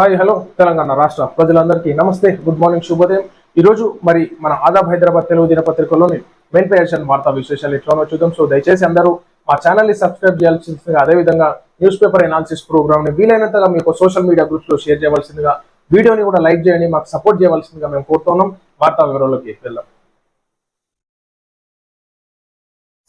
Hi hello Telangana రాష్ట్ర ప్రజలందరికీ నమస్తే గుడ్ మార్నింగ్ శుభోదయం. ఈ రోజు మరి మన ఆదాబ్ హైదరాబాద్ తెలుగు దినపత్రికలోని మెయిన్ పేషన్ వార్తా విశేషాలు ఎట్లా చూద్దాం. సో దయచేసి అందరూ మా ఛానల్ని సబ్స్క్రైబ్ చేయాల్సిందిగా అదేవిధంగా న్యూస్ పేపర్ ఎనాలిసిస్ ప్రోగ్రామ్ని వీలైనంతగా మీకు సోషల్ మీడియా గ్రూప్స్లో షేర్ చేయవలసిందిగా వీడియోని కూడా లైక్ చేయండి మాకు సపోర్ట్ చేయవలసిందిగా మేము కోరుతున్నాం వార్తా వివరాల్లోకి వెళ్దాం.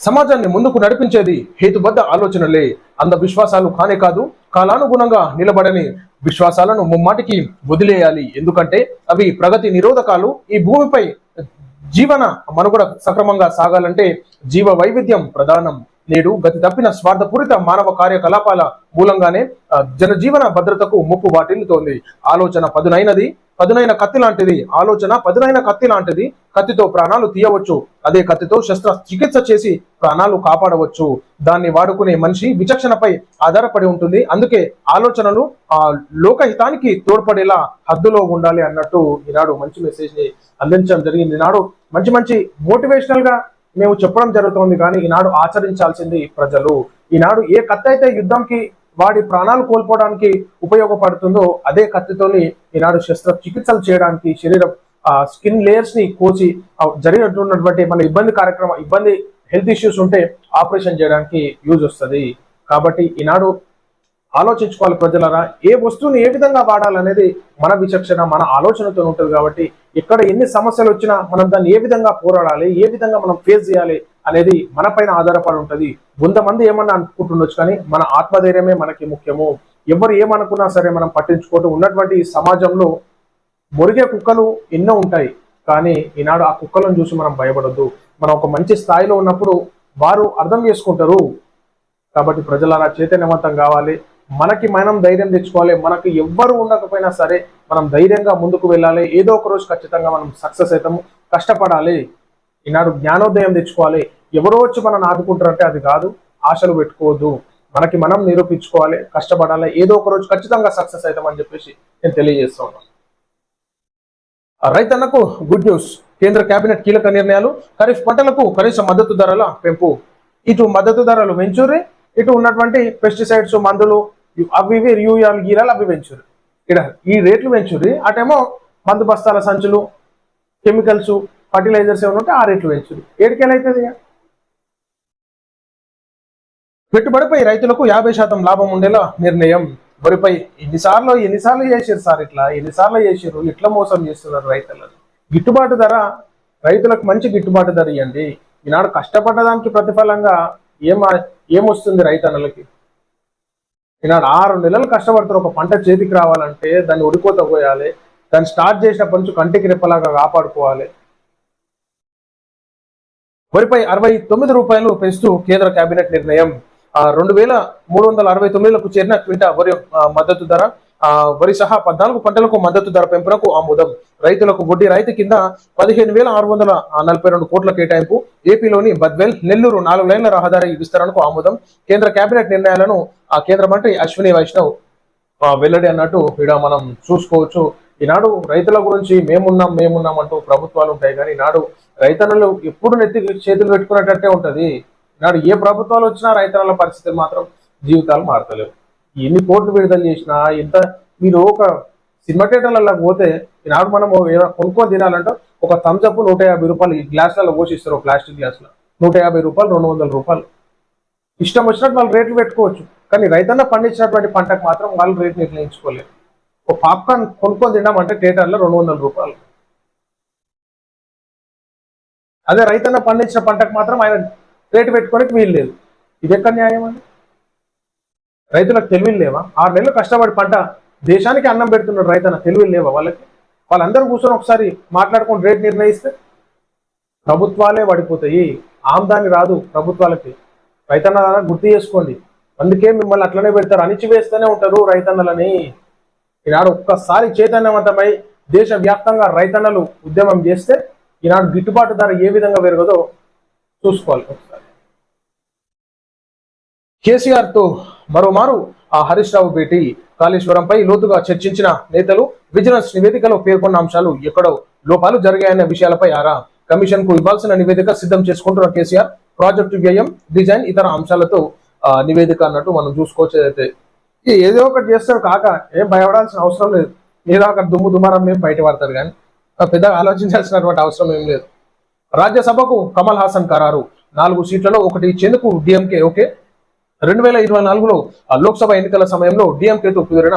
సమాజాన్ని ముందుకు నడిపించేది హేతుబద్ధ ఆలోచనలే అంధ విశ్వాసాలు కానే కాదు కాలానుగుణంగా నిలబడని విశ్వాసాలను ముమ్మాటికి వదిలేయాలి. ఎందుకంటే అవి ప్రగతి నిరోధకాలు. ఈ భూమిపై జీవన మనుగడ సక్రమంగా సాగాలంటే జీవ వైవిధ్యం ప్రధానం నేడు. గతి తప్పిన స్వార్థపూరిత మానవ కార్యకలాపాల మూలంగానే జనజీవన భద్రతకు ముప్పు వాటిల్లుతోంది. ఆలోచన పదునైనది. పదునైన కత్తి లాంటిది. ఆలోచన పదునైన కత్తి లాంటిది. కత్తితో ప్రాణాలు తీయవచ్చు. అదే కత్తితో శస్త్ర చికిత్స చేసి ప్రాణాలు కాపాడవచ్చు. దాన్ని వాడుకునే మనిషి విచక్షణపై ఆధారపడి ఉంటుంది. అందుకే ఆలోచనలు ఆ లోకహితానికి తోడ్పడేలా హద్దులో ఉండాలి అన్నట్టు ఈనాడు మంచి మెసేజ్ని అందించడం జరిగింది. ఈనాడు మంచి మంచి మోటివేషనల్గా మేము చెప్పడం జరుగుతోంది. కానీ ఈనాడు ఆచరించాల్సింది ప్రజలు. ఈనాడు ఏ కత్తి అయితే యుద్ధంకి వాడి ప్రాణాలు కోల్పోవడానికి ఉపయోగపడుతుందో అదే కత్తితోని ఈనాడు శస్త్ర చికిత్సలు చేయడానికి శరీరం స్కిన్ లేయర్స్ని కోసి జరిగినటువంటి మన ఇబ్బంది కార్యక్రమం ఇబ్బంది హెల్త్ ఇష్యూస్ ఉంటే ఆపరేషన్ చేయడానికి యూజ్ వస్తుంది. కాబట్టి ఈనాడు ఆలోచించుకోవాలి ప్రజలరా ఏ వస్తువుని ఏ విధంగా వాడాలనేది మన విచక్షణ మన ఆలోచనతో ఉంటుంది కాబట్టి ఎక్కడ ఎన్ని సమస్యలు వచ్చినా మనం దాన్ని ఏ విధంగా పోరాడాలి ఏ విధంగా మనం ఫేస్ చేయాలి అనేది మన పైన ఆధారపడి ఉంటుంది. కొంతమంది ఏమన్నా అనుకుంటుండొచ్చు కానీ మన ఆత్మధైర్యమే మనకి ముఖ్యము. ఎవరు ఏమనుకున్నా సరే మనం పట్టించుకోవటం ఉన్నటువంటి ఈ సమాజంలో మురిగే కుక్కలు ఎన్నో ఉంటాయి. కానీ ఈనాడు ఆ కుక్కలను చూసి మనం భయపడద్దు. మనం ఒక మంచి స్థాయిలో ఉన్నప్పుడు వారు అర్థం చేసుకుంటారు. కాబట్టి ప్రజలారా చైతన్యవంతం కావాలి. మనకి మనం ధైర్యం తెచ్చుకోవాలి. మనకి ఎవ్వరు ఉండకపోయినా సరే మనం ధైర్యంగా ముందుకు వెళ్ళాలి. ఏదో ఒక రోజు ఖచ్చితంగా మనం సక్సెస్ అవుతాము. కష్టపడాలి. ఈనాడు జ్ఞానోదయం తెచ్చుకోవాలి. ఎవరో వచ్చి మనం ఆదుకుంటారంటే అది కాదు. ఆశలు పెట్టుకోవద్దు. మనకి మనం నిరూపించుకోవాలి కష్టపడాలి. ఏదో ఒక రోజు ఖచ్చితంగా సక్సెస్ అవుతామని చెప్పేసి నేను తెలియజేస్తా ఉన్నాను రైతన్నకు గుడ్ న్యూస్. కేంద్ర కేబినెట్ కీలక నిర్ణయాలు ఖరీఫ్ పంటలకు కనీస మద్దతు ధరల పెంపు. ఇటు మద్దతు ధరలు పెంచుర్రి ఇటు ఉన్నటువంటి పెస్టిసైడ్స్ మందులు అవి ఇవి యూరియాలు గీరాలు అవి పెంచుర్రి ఇక్కడ ఈ రేట్లు పెంచుర్రి అటేమో మందు బస్తాల సంచులు కెమికల్స్ ఫర్టిలైజర్స్ ఏమైనా ఉంటే ఆ రేట్లు పెంచుర్రి ఏడికెళ్ళైతుంది అవుతుంది ఇక? పెట్టుబడిపై రైతులకు యాభై శాతం లాభం ఉండేలా నిర్ణయం. వరిపై ఎన్నిసార్లు ఎన్నిసార్లు చేసారు సార్ ఇట్లా? ఎన్నిసార్లు చేసారు ఇట్లా మోసం చేస్తున్నారు రైతులను గిట్టుబాటు ధర రైతులకు మంచి గిట్టుబాటు ధర ఇవ్వండి ఈనాడు కష్టపడ్డదానికి ప్రతిఫలంగా ఏం ఏమొస్తుంది రైతన్నలకి? ఈనాడు ఆరు నెలలు కష్టపడతారు ఒక పంట చేతికి రావాలంటే దాన్ని ఉడికోత పోయాలి. దాన్ని స్టార్ట్ చేసినప్పటి నుంచి కంటికి రెప్పలాగా కాపాడుకోవాలి. వరిపై అరవై తొమ్మిది రూపాయలు పెంచుతూ కేంద్ర కేబినెట్ నిర్ణయం. రెండు వేల మూడు వందల అరవై తొమ్మిదిలకు చేరిన క్వింటా వరి మద్దతు ధర ఆ, వరి సహా పద్నాలుగు పంటలకు మద్దతు ధర పెంపునకు ఆమోదం. రైతులకు వడ్డీ రైతు కింద పదిహేను వేల ఆరు వందల నలభై రెండు కోట్ల కేటాయింపు. ఏపీలోని బద్వేల్ నెల్లూరు నాలుగు లైన్ల రహదారి విస్తరణకు ఆమోదం. కేంద్ర కేబినెట్ నిర్ణయాలను ఆ కేంద్ర మంత్రి అశ్విని వైష్ణవ్ ఆ, వెల్లడి అన్నట్టు ఇక్కడ మనం చూసుకోవచ్చు. ఈనాడు రైతుల గురించి మేమున్నాం మేమున్నాం అంటూ ప్రభుత్వాలు ఉంటాయి. కానీ ఈనాడు రైతన్నలు ఎప్పుడు నెత్తి చేతులు పెట్టుకున్నట్టే ఉంటది. నాడు ఏ ప్రభుత్వాలు వచ్చినా రైతుల పరిస్థితి మాత్రం జీవితాలు మారతలేవు. ఎన్ని కోట్లు విడుదల చేసినా ఎంత మీరు ఒక సినిమా థియేటర్లలో పోతే ఈనాడు మనం కొనుక్కో కొనుక్కొని తినాలంటే ఒక థమ్స్అప్ నూట యాభై రూపాయలు ఈ గ్లాసులలో పోషిస్తారు ప్లాస్టిక్ గ్లాసులో. నూట యాభై రూపాయలు రెండు వందల రూపాయలు. ఇష్టం వచ్చినట్టు వాళ్ళు రేట్లు పెట్టుకోవచ్చు. కానీ రైతన్న పండించినటువంటి పంటకు మాత్రం వాళ్ళు రేట్ నిర్ణయించుకోలేరు ఒక పాప్కార్న్ కొనుక్కొని తిన్నామంటే థియేటర్లో రెండు వందల రూపాయలు. అదే రైతన్న పండించిన పంటకు మాత్రం ఆయన రేటు పెట్టుకోనికి వీలు లేదు. ఇది ఎక్కడ న్యాయం అండి? రైతులకు తెలివిలు లేవా? ఆరు నెలలు కష్టపడి పంట దేశానికి అన్నం పెడుతున్నాడు రైతన్న తెలివిలు లేవా వాళ్ళకి? వాళ్ళందరూ కూర్చొని ఒకసారి మాట్లాడుకుని రేట్ నిర్ణయిస్తే ప్రభుత్వాలే పడిపోతాయి. ఆమ్దాని రాదు ప్రభుత్వాలకి. రైతన్న గుర్తు చేసుకోండి. అందుకే మిమ్మల్ని అట్లనే పెడతారు. అణిచివేస్తూనే ఉంటారు రైతన్నలని. ఈనాడు ఒక్కసారి చైతన్యవంతమై దేశవ్యాప్తంగా రైతన్నలు ఉద్యమం చేస్తే ఈనాడు గిట్టుబాటు ధర ఏ విధంగా పెరగదో చూసుకోవాలి ఒకసారి. కేసీఆర్తో మరోమారు ఆ హరీష్ రావు భేటీ కాళేశ్వరంపై లోతుగా చర్చించిన నేతలు విజిలెన్స్ నివేదికలో పేర్కొన్న అంశాలు ఎక్కడో లోపాలు జరిగాయన్న విషయాలపై ఆరా కమిషన్కు ఇవ్వాల్సిన నివేదిక సిద్ధం చేసుకుంటున్న కేసీఆర్ ప్రాజెక్టు వ్యయం డిజైన్ ఇతర అంశాలతో నివేదిక అన్నట్టు మనం చూసుకోవచ్చు. అయితే ఏదో ఒకటి చేస్తాడు కాక ఏం భయపడాల్సిన అవసరం లేదు. ఏదో అక్కడ దుమ్ము దుమారం మేము బయట పడతాడు కానీ పెద్దగా ఆలోచించాల్సినటువంటి అవసరం ఏం లేదు. రాజ్యసభకు కమల్ హాసన్ ఖరారు నాలుగు సీట్లలో ఒకటి ఇచ్చేందుకు డిఎంకే ఓకే. రెండు వేల ఇరవై నాలుగులో లోక్సభ ఎన్నికల సమయంలో డిఎంకేతో కుదిరిన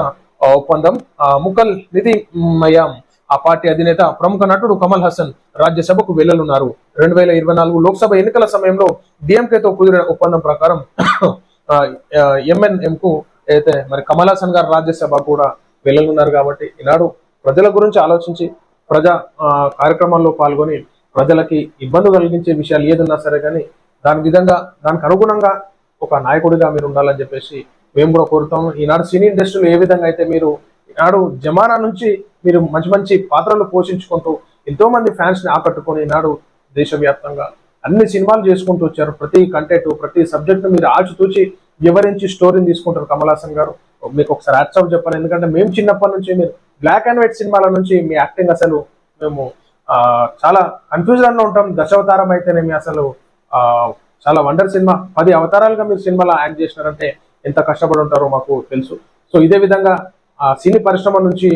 ఒప్పందం ఆ, ముకల్ నిధి మయాం ఆ పార్టీ అధినేత ప్రముఖ నటుడు కమల్ హాసన్ రాజ్యసభకు వెళ్ళనున్నారు రెండు వేల ఇరవై నాలుగు లోక్సభ ఎన్నికల సమయంలో డిఎంకేతో కుదిరిన ఒప్పందం ప్రకారం ఎంఎన్ఎం కు అయితే మరి కమల్ హాసన్ గారు రాజ్యసభ కూడా వెళ్ళనున్నారు కాబట్టి ఈనాడు ప్రజల గురించి ఆలోచించి ప్రజా కార్యక్రమాల్లో పాల్గొని ప్రజలకి ఇబ్బంది కలిగించే విషయాలు ఏదన్నా సరే కానీ దాని విధంగా దానికి అనుగుణంగా ఒక నాయకుడిగా మీరు ఉండాలని చెప్పేసి మేము కూడా కోరుతాము. ఈనాడు సినీ ఇండస్ట్రీలో ఏ విధంగా అయితే మీరు ఈనాడు జమానా నుంచి మీరు మంచి మంచి పాత్రలు పోషించుకుంటూ ఎంతో మంది ఫ్యాన్స్ని ఆకట్టుకొని ఈనాడు దేశవ్యాప్తంగా అన్ని సినిమాలు చేసుకుంటూ వచ్చారు. ప్రతి కంటెంట్ ప్రతి సబ్జెక్టు మీరు ఆచితూచి వివరించి స్టోరీని తీసుకుంటారు కమలాసన్ గారు. మీకు ఒకసారి యాక్సెప్ట్ చెప్పాలి. ఎందుకంటే మేము చిన్నప్పటి నుంచి మీరు బ్లాక్ అండ్ వైట్ సినిమాల నుంచి మీ యాక్టింగ్ అసలు మేము చాలా కన్ఫ్యూజన్లో ఉంటాం. దశావతారం అయితేనేమి అసలు చాలా వండర్ సినిమా. పది అవతారాలుగా మీరు సినిమాలో యాక్ట్ చేసినారంటే ఎంత కష్టపడి ఉంటారో మాకు తెలుసు. సో ఇదే విధంగా ఆ సినీ పరిశ్రమ నుంచి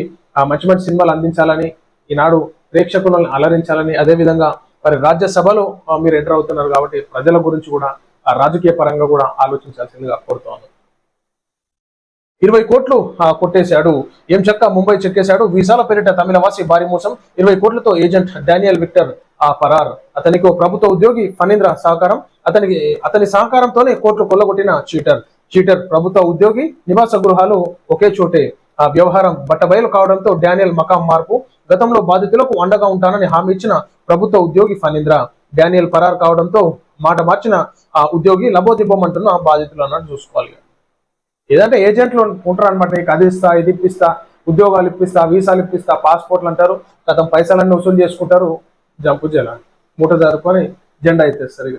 మంచి మంచి సినిమాలు అందించాలని ఈనాడు ప్రేక్షకులను అలరించాలని అదే విధంగా మరి రాజ్యసభలో మీరు ఎంటర్ అవుతున్నారు కాబట్టి ప్రజల గురించి కూడా ఆ రాజకీయ పరంగా కూడా ఆలోచించాల్సిందిగా కోరుతాను ఇరవై కోట్లు కొట్టేశాడు. ఏం చెక్క? ముంబై చెక్కేశాడు. వీసాల పేరిట తమిళవాసి భారీ మోసం. ఇరవై కోట్లతో ఏజెంట్ డానియల్ విక్టర్ ఆ పరార్. అతనికి ఓ ప్రభుత్వ ఉద్యోగి ఫణీంద్ర సహకారం. అతనికి అతని సహకారంతోనే కోట్లు కొల్లగొట్టిన చీటర్. చీటర్ ప్రభుత్వ ఉద్యోగి నివాస గృహాలు ఒకే చోటే. ఆ వ్యవహారం బట్టబయలు కావడంతో డానియల్ మకాం మార్పు. గతంలో బాధితులకు అండగా ఉంటానని హామీ ఇచ్చిన ప్రభుత్వ ఉద్యోగి ఫణీంద్ర. డానియల్ పరార్ కావడంతో మాట మార్చిన ఆ ఉద్యోగి లబోదిబ్బమంటున్న బాధితులు అన్నట్టు చూసుకోవాలి. ఏదంటే ఏజెంట్లు ఉంటారు అనమాట నీకు అది ఇస్తా ఇది ఇప్పిస్తా ఉద్యోగాలు ఇప్పిస్తా వీసాలు ఇప్పిస్తా పాస్పోర్ట్లు అంటారు. గతం పైసలన్నీ వసూలు చేసుకుంటారు. జంపు జల మూట జరుపుకొని జెండా ఎత్తేస్తారు ఇక.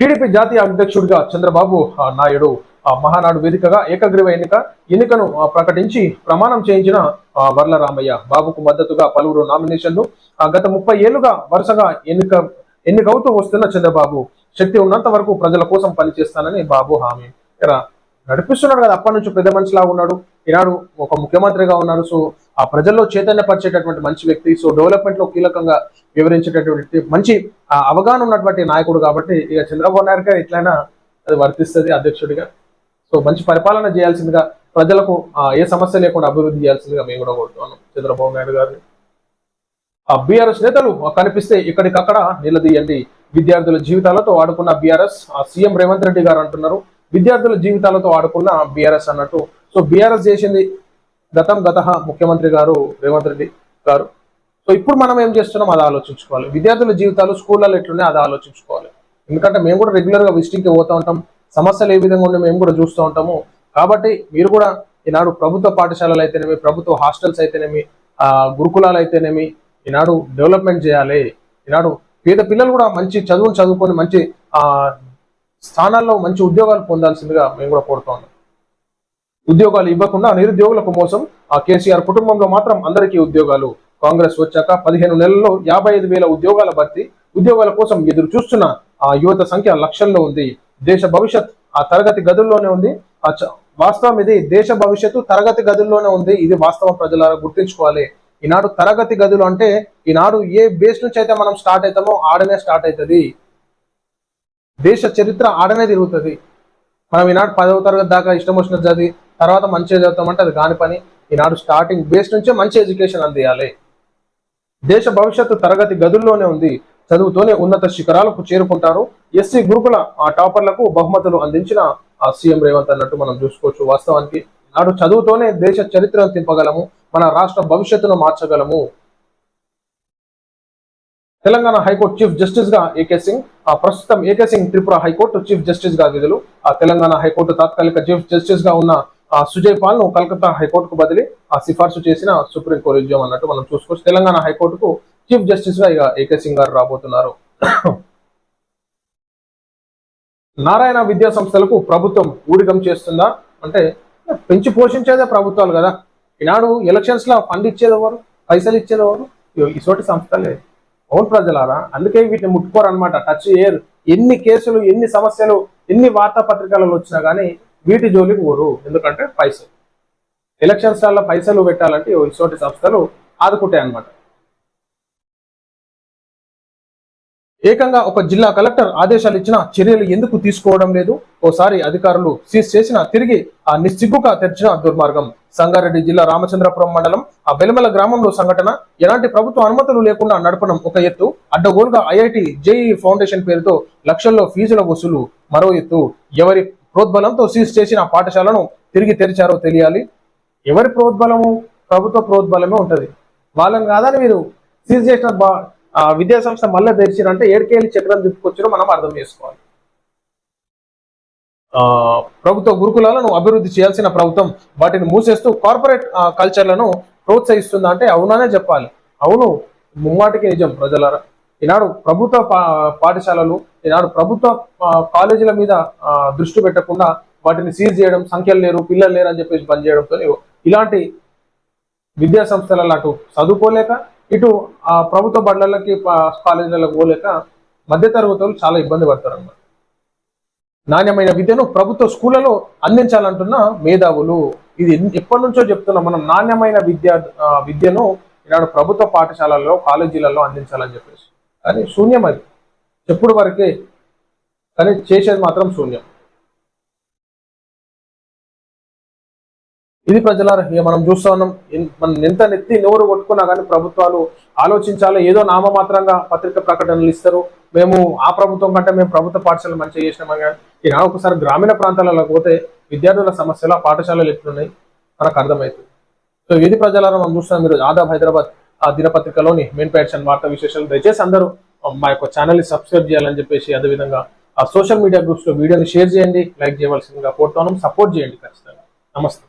టీడీపీ జాతీయ అధ్యక్షుడిగా చంద్రబాబు ఆ, నాయుడు మహానాడు వేదికగా ఏకగ్రీవ ఎన్నిక ఎన్నికను ప్రకటించి ప్రమాణం చేయించిన ఆ, వర్ల రామయ్య. బాబుకు మద్దతుగా పలువురు నామినేషన్లు. ఆ, గత ముప్పై ఏళ్ళుగా వరుసగా ఎన్నిక ఎన్నికవుతూ వస్తున్న చంద్రబాబు శక్తి ఉన్నంత వరకు ప్రజల కోసం పనిచేస్తానని బాబు హామీ. ఇక్కడ నడిపిస్తున్నాడు కదా అప్పటి నుంచి పెద్ద మనిషిలాగా ఉన్నాడు. ఈనాడు ఒక ముఖ్యమంత్రిగా ఉన్నారు. సో ఆ ప్రజల్లో చైతన్యపరిచేటటువంటి మంచి వ్యక్తి సో డెవలప్మెంట్లో కీలకంగా వివరించేటటువంటి మంచి ఆ, అవగాహన ఉన్నటువంటి నాయకుడు కాబట్టి ఇక చంద్రబాబు నాయుడు గారు ఎట్లయినా అది వర్తిస్తుంది అధ్యక్షుడిగా. సో మంచి పరిపాలన చేయాల్సిందిగా ప్రజలకు ఆ, ఏ సమస్య లేకుండా అభివృద్ధి చేయాల్సిందిగా మేము కూడా కోరుతున్నాం చంద్రబాబు నాయుడు గారిని. ఆ బీఆర్ఎస్ నేతలు కనిపిస్తే ఇక్కడికక్కడ నిలదీయండి. విద్యార్థుల జీవితాలతో ఆడుకున్న బీఆర్ఎస్ ఆ సీఎం రేవంత్ రెడ్డి గారు అంటున్నారు. విద్యార్థుల జీవితాలతో ఆడుకున్న బీఆర్ఎస్ అన్నట్టు. సో బీఆర్ఎస్ చేసింది గతం గత ముఖ్యమంత్రి గారు రేవంత్ రెడ్డి గారు. సో ఇప్పుడు మనం ఏం చేస్తున్నాం అది ఆలోచించుకోవాలి. విద్యార్థుల జీవితాలు స్కూళ్ళలో ఎట్లున్నాయి అది ఆలోచించుకోవాలి. ఎందుకంటే మేము కూడా రెగ్యులర్గా విజిటింగ్కి పోతూ ఉంటాం. సమస్యలు ఏ విధంగా ఉన్నాయో మేము కూడా చూస్తూ ఉంటాము. కాబట్టి మీరు కూడా ఈనాడు ప్రభుత్వ పాఠశాలలు అయితేనేమి ప్రభుత్వ హాస్టల్స్ అయితేనేమి గురుకులాలు అయితేనేమి ఈనాడు డెవలప్మెంట్ చేయాలి. ఈనాడు పేద పిల్లలు కూడా మంచి చదువును చదువుకొని మంచి స్థానాల్లో మంచి ఉద్యోగాలు పొందాల్సిందిగా మేము కూడా కోరుతా ఉన్నాం ఉద్యోగాలు ఇవ్వకుండా నిరుద్యోగులకు మోసం ఆ కేసీఆర్ కుటుంబంలో మాత్రం అందరికీ ఉద్యోగాలు. కాంగ్రెస్ వచ్చాక పదిహేను నెలల్లో యాభై ఐదు వేల ఉద్యోగాల భర్తీ ఉద్యోగాల కోసం ఎదురు చూస్తున్న ఆ యువత సంఖ్య లక్షల్లో ఉంది. దేశ భవిష్యత్ ఆ తరగతి గదుల్లోనే ఉంది. వాస్తవం ఇది దేశ భవిష్యత్తు తరగతి గదుల్లోనే ఉంది. ఇది వాస్తవం ప్రజలారా గుర్తించుకోవాలి. ఈనాడు తరగతి గదులు అంటే ఈనాడు ఏ బేస్ నుంచి అయితే మనం స్టార్ట్ అవుతామో ఆడనే స్టార్ట్ అవుతుంది. దేశ చరిత్ర ఆడనే తిరుగుతుంది. మనం ఈనాడు పదవ తరగతి దాకా ఇష్టం వచ్చిన చదివి తర్వాత మంచిగా చదువుతామంటే అది కాని పని. ఈనాడు స్టార్టింగ్ బేస్ నుంచే మంచి ఎడ్యుకేషన్ అందియాలి. దేశ భవిష్యత్తు తరగతి గదుల్లోనే ఉంది. చదువుతోనే ఉన్నత శిఖరాలకు చేరుకుంటారు. ఎస్సీ గురుకుల ఆ టాపర్లకు బహుమతులు అందించిన ఆ సీఎం రేవంత్ అన్నట్టు మనం చూసుకోవచ్చు వాస్తవానికి. నాడు చదువుతోనే దేశ చరిత్రను తింపగలము. మన రాష్ట్ర భవిష్యత్తును మార్చగలము. తెలంగాణ హైకోర్టు చీఫ్ జస్టిస్గా ఏకే సింగ్ ఆ ప్రస్తుతం AK Singh Tripura high court chief జస్టిస్గా విధులు ఆ తెలంగాణ హైకోర్టు తాత్కాలిక చీఫ్ జస్టిస్గా ఉన్న ఆ సుజయ్ పాల్ను కలకత్తా హైకోర్టుకు బదిలీ ఆ సిఫార్సు చేసిన సుప్రీం కొలీజియం అన్నట్టు మనం చూసుకోవచ్చు. తెలంగాణ హైకోర్టుకు చీఫ్ జస్టిస్గా ఇక ఏకే సింగ్ గారు రాబోతున్నారు. నారాయణ విద్యా సంస్థలకు ప్రభుత్వం ఊడిగం చేస్తుందా? అంటే పెంచి పోషించేదే ప్రభుత్వాలు కదా. ఈనాడు ఎలక్షన్స్లో ఫండ్ ఇచ్చేది ఎవరు పైసలు ఇచ్చేది ఎవరు ఇసోటి సంస్థలే. అవును ప్రజలారా అందుకే వీటిని ముట్టుకోరు అనమాట టచ్ చేయరు ఎన్ని కేసులు ఎన్ని సమస్యలు ఎన్ని వార్తాపత్రికలలో వచ్చినా కానీ వీటి జోలికి ఊరు ఎందుకంటే పైసలు. ఎలక్షన్స్ వల్ల పైసలు పెట్టాలంటే ఇటువంటి సంస్థలు ఆదుకుంటాయి అన్నమాట ఏకంగా ఒక జిల్లా కలెక్టర్ ఆదేశాలు ఇచ్చిన చర్యలు ఎందుకు తీసుకోవడం లేదు? ఓసారి అధికారులు సీజ్ చేసిన తిరిగి ఆ నిశ్చిగ్గుగా తెరిచిన దుర్మార్గం. సంగారెడ్డి జిల్లా రామచంద్రపురం మండలం ఆ బెలమల గ్రామంలో సంఘటన ఎలాంటి ప్రభుత్వ అనుమతులు లేకుండా నడపడం ఒక ఎత్తు అడ్డగోలుగా ఐఐటి జేఈ ఫౌండేషన్ పేరుతో లక్షల్లో ఫీజుల వసూలు మరో ఎత్తు. ఎవరి ప్రోద్బలంతో సీజ్ చేసిన పాఠశాలను తిరిగి తెరిచారో తెలియాలి. ఎవరి ప్రోద్బలము? ప్రభుత్వ ప్రోద్బలమే ఉంటుంది. వాళ్ళని కాదని మీరు సీజ్ చేసిన విద్యాసంస్థ విద్యా సంస్థ మళ్ళీ తెరిచిరంటే ఏడుకేళ్ళి చక్రం తిప్పుకొచ్చారో మనం అర్థం చేసుకోవాలి. ఆ ప్రభుత్వ గురుకులాలను అభివృద్ధి చేయాల్సిన ప్రభుత్వం వాటిని మూసేస్తూ కార్పొరేట్ కల్చర్లను ప్రోత్సహిస్తుందా అంటే అవుననే చెప్పాలి. అవును ముమ్మాటికి నిజం ప్రజలారా. ఈనాడు ప్రభుత్వ పా- పాఠశాలలు ఈనాడు ప్రభుత్వ కాలేజీల మీద దృష్టి పెట్టకుండా వాటిని సీజ్ చేయడం సంఖ్యలు లేరు పిల్లలు లేరు అని చెప్పేసి పనిచేయడంతో చేయడంతో ఇలాంటి విద్యా సంస్థల అటు చదువుకోలేక ఇటు ఆ ప్రభుత్వ బడులకి కాలేజీలకు పోలేక మధ్యతరగతి వాళ్ళు చాలా ఇబ్బంది పడతారు అన్నమాట నాణ్యమైన విద్యను ప్రభుత్వ స్కూళ్ళలో అందించాలంటున్న మేధావులు. ఇది ఎప్పటి నుంచో చెప్తున్నాం మనం నాణ్యమైన విద్య విద్యను ఈనాడు ప్రభుత్వ పాఠశాలల్లో కాలేజీలలో అందించాలని చెప్పేసి. కానీ శూన్యం అది. చెప్పుడు వరకే. కానీ చేసేది మాత్రం శూన్యం. ఇది ప్రజలారా ఇక మనం చూస్తా ఉన్నాం మనం ఎంత నెత్తి నోరు కొట్టుకున్నా కానీ ప్రభుత్వాలు ఆలోచించాలో ఏదో నామమాత్రంగా పత్రిక ప్రకటనలు ఇస్తారు. మేము ఆ ప్రభుత్వం కంటే మేము ప్రభుత్వ పాఠశాలలు మంచిగా చేసినామని కానీ ఈనాడు ఒకసారి గ్రామీణ ప్రాంతాలలో పోతే విద్యార్థుల సమస్యలు ఆ పాఠశాలలు ఎట్లున్నాయి మనకు అర్థమవుతుంది. సో ఇది ప్రజలారా మనం చూస్తున్నాం మీరు ఆదాబ్ హైదరాబాద్ ఆ దినపత్రికలోని మెయిన్ ప్యాషన్ వార్తా విశేషాలు దయచేసి అందరూ మా యొక్క ఛానల్ని సబ్స్క్రైబ్ చేయాలని చెప్పేసి అదేవిధంగా ఆ సోషల్ మీడియా గ్రూప్స్లో వీడియోని షేర్ చేయండి లైక్ చేయవలసిందిగా కోరుతున్నాం. సపోర్ట్ చేయండి ఖచ్చితంగా. నమస్తే.